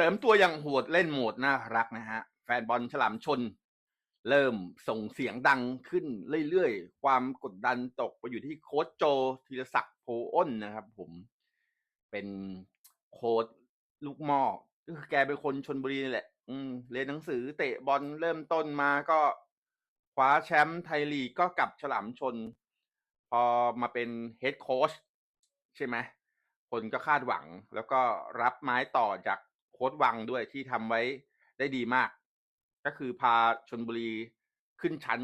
เสริมตัวอย่างโหดเล่นโหมดน่ารักนะฮะ แฟนบอลฉลามชน เริ่มส่งเสียงดังขึ้นเรื่อยๆ ความกดดันตกไปอยู่ที่โค้ชโจธีรศักดิ์โพอ้นนะครับผมเป็นโค้ชลูกหม้อก็คือแกเป็นคนชนบุรีนี่แหละ อืมเรียนหนังสือเตะบอลเริ่มต้นมาก็คว้าแชมป์ไทยลีกก็กลับฉลามชน พอมาเป็นเฮดโค้ชใช่ไหมคนก็คาดหวัง แล้วก็รับไม้ต่อจาก ค้ชวังด้วยที่ทำไว้ได้ดีมาก ก็คือพาชนบุรีขึ้นชั้น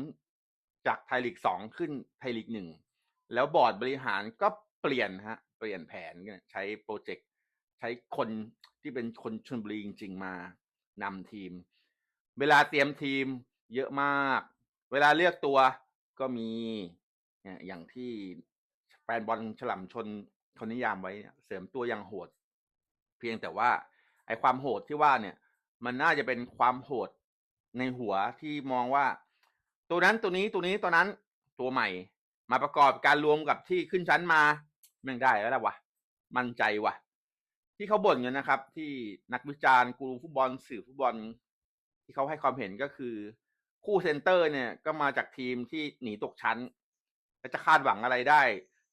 จากไทยลีกสองขึ้นไทยลีกหนึ่งแล้วบอร์ดบริหารก็เปลี่ยนฮะ เปลี่ยนแผนใช้โปรเจกต์ใช้คนที่เป็นคนชนบุรีจริงๆมานำทีม เวลาเตรียมทีมเยอะมาก เวลาเลือกตัวก็มีเนี่ยอย่างที่แฟนบอลฉลามชนเขานิยามไว้เสริมตัวอย่างโหด เพียงแต่ว่า ไอความโหดที่ว่าเนี่ย มันน่าจะเป็นความโหดในหัวที่มองว่า ตัวนั้นตัวนี้ตัวนี้ตัวนั้นตัวใหม่ มาประกอบการรวมกับที่ขึ้นชั้นมาแม่งได้แล้วล่ะวะมั่นใจวะที่เขาบ่นกันนะครับ ที่นักวิจารณ์กูรูฟุตบอลสื่อฟุตบอล ที่เขาให้ความเห็นก็คือ คู่เซนเตอร์เนี่ยก็มาจากทีมที่หนีตกชั้น และจะคาดหวังอะไรได้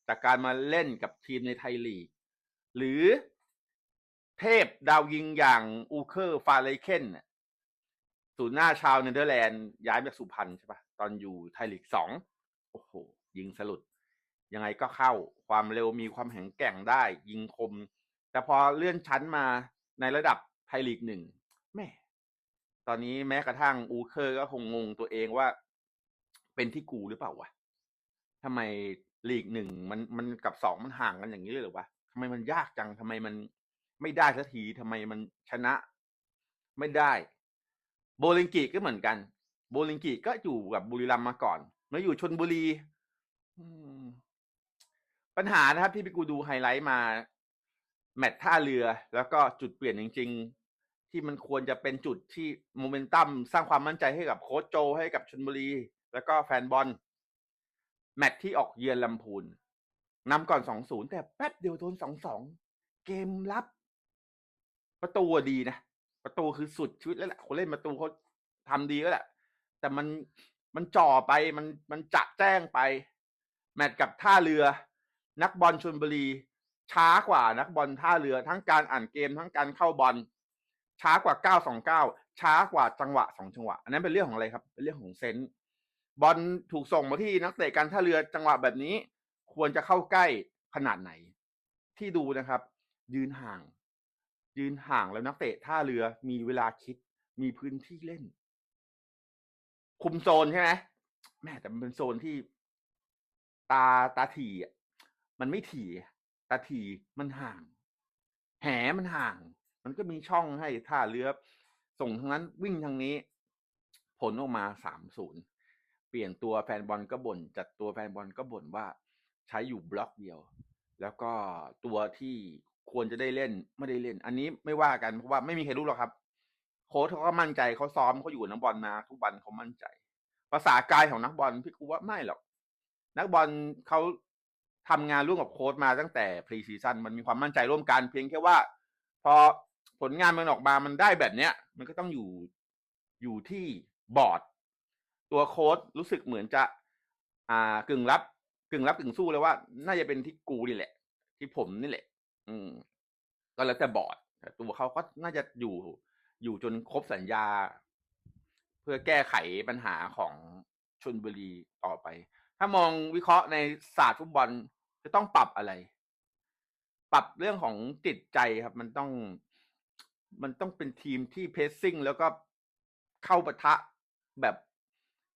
จากการมาเล่นกับทีมในไทยลีก หรือ เทพดาวยิงอย่างอูเคอร์ฟาเลเคนศูนย์หน้าชาวเนเธอร์แลนด์ย้ายมาจากสุพรรณใช่ปะตอนอยู่ไทยลีกสองโอ้โห ยิงสลุด ยังไงก็เข้าความเร็วมีความแข็งแกร่งได้ ยิงคม แต่พอเลื่อนชั้นมาในระดับไทยลีกหนึ่งแม่ตอนนี้แม้กระทั่งอูเคอร์ก็คงงงตัวเองว่า เป็นที่กูหรือเปล่าวะทำไมลีกหนึ่งมันมันกับสองมันห่างกันอย่างนี้เลยหรอวะทำไมมันยากจังทำไมมัน ไม่ได้สักทีทำไมมันชนะ ไม่ได้ โบลิงกิก็เหมือนกัน โบลิงกิก็อยู่กับบุรีรัมย์มาก่อนมาอยู่ชนบุรีปัญหานะครับที่พี่กูดูไฮไลท์มา แมตท่าเรือ แล้วก็จุดเปลี่ยนจริง ๆ ที่มันควรจะเป็นจุดที่โมเมนตัมสร้างความมั่นใจให้กับโค้ชโจให้กับชนบุรี แล้วก็แฟนบอลแมตที่ออกเยือนลำพูนนำก่อนสองศูนย์แต่แป๊บเดียวโดนสองสองเกมรับ ประตูดีนะประตูคือสุดชีวิตแล้วแหละคนเล่นประตูเขาทำดีแล้วแหละ แต่มันมันจ่อไปมันมันจะแจ้งไป แมตช์กับท่าเรือ นักบอลชนบุรี ช้ากว่านักบอลท่าเรือ ทั้งการอ่านเกมทั้งการเข้าบอล ช้ากว่า929ช้ากว่าจังหวะสองจังหวะ อันนั้นเป็นเรื่องของอะไรครับ เป็นเรื่องของเซนส์บอลถูกส่งมาที่นักเตะการท่าเรือจังหวะแบบนี้ ควรจะเข้าใกล้ขนาดไหน ที่ดูนะครับ ยืนห่าง ยืนห่างแล้วนักเตะท่าเรือมีเวลาคิด มีพื้นที่เล่น คุมโซนใช่ไหมแม่แต่มันเป็นโซนที่ ตาตาถี่มันไม่ถี่ ตาถี่มันห่าง แหมันห่าง มันก็มีช่องให้ท่าเรือส่งทางนั้นวิ่งทางนี้ ผลออกมาสามศูนย์เปลี่ยนตัวแฟนบอลก็บ่นจัดตัวแฟนบอลก็บ่นว่าใช้อยู่บล็อกเดียว แล้วก็ตัวที่ ควรจะได้เล่นไม่ได้เล่น อันนี้ไม่ว่ากันเพราะว่าไม่มีใครรู้หรอกครับ โค้ชเขาก็มั่นใจเขาซ้อมเขาอยู่นักบอลมาทุกวันเขามั่นใจ ภาษากายของนักบอลพี่กูว่าไม่หรอก นักบอลเขาทำงานร่วมกับโค้ชมาตั้งแต่พรีซีซั่นมันมีความมั่นใจร่วมกันเพียงแค่ว่า พอผลงานมันออกมามันได้แบบเนี้ย มันก็ต้องอยู่อยู่ที่บอร์ด ตัวโค้ชรู้สึกเหมือนจะ อ่ากึ่งรับ กึ่งรับกึ่งสู้เลยว่า น่าจะเป็นที่กูนี่แหละ ที่ผมนี่แหละ อืม ก็แล้วแต่บอร์ดแต่ตัวเขาก็น่าจะอยู่อยู่จนครบสัญญา เพื่อแก้ไขปัญหาของชนบุรีต่อไป ถ้ามองวิเคราะห์ในศาสตร์ฟุตบอลจะต้องปรับอะไร ปรับเรื่องของจิตใจครับ มันต้อง มันต้องเป็นทีมที่เพสซิ่งแล้วก็เข้าปะทะแบบ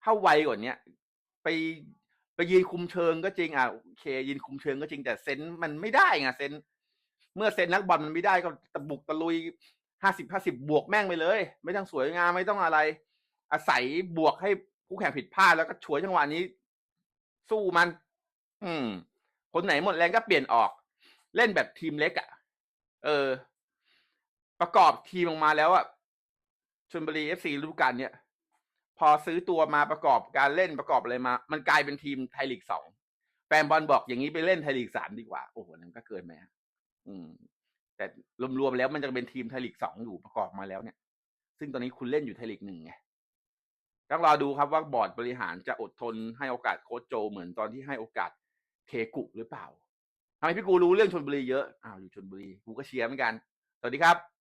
เข้าไวกว่านี้ไปไปยืนคุมเชิงก็จริงอะโอเคยืนคุมเชิงก็จริงแต่เซนส์มันไม่ได้ไงเซนส์ เมื่อเซ็นนักบอลมันไม่ได้ก็ตะบุกตะลุยห้าสิบห้าสิบบวกแม่งไปเลย ไม่ต้องสวยงามไม่ต้องอะไร อาศัยบวกให้คู่แข่งผิดพลาดแล้วก็ฉวยจังหวะนี้ สู้มัน อืม คนไหนหมดแรงก็เปลี่ยนออก เล่นแบบทีมเล็กอะ่ะ เออ ประกอบทีมออกมาแล้วอะ่ะชนบุรีเอฟซีฤดูกาลเนี้ยพอซื้อตัวมาประกอบการเล่นประกอบอะไรมา มันกลายเป็นทีมไทยลีกสองแฟนบอลบอกอย่างนี้ไปเล่นไทยลีกสามดีกว่า โอ้โหนั่นก็เกินไหม อืม แต่รวมๆแล้วมันจะเป็นทีมไทยลีกสองอยู่ประกอบมาแล้วเนี่ย ซึ่งตอนนี้คุณเล่นอยู่ไทยลีกหนึ่งไงต้องรอดูครับว่าบอร์ดบริหารจะอดทนให้โอกาสโค้ชโจเหมือนตอนที่ให้โอกาสเคกุหรือเปล่าทำไมพี่กูรู้เรื่องชนบุรีเยอะอ้าวอยู่ชนบุรีกูก็เชียร์เหมือนกัน สวัสดีครับ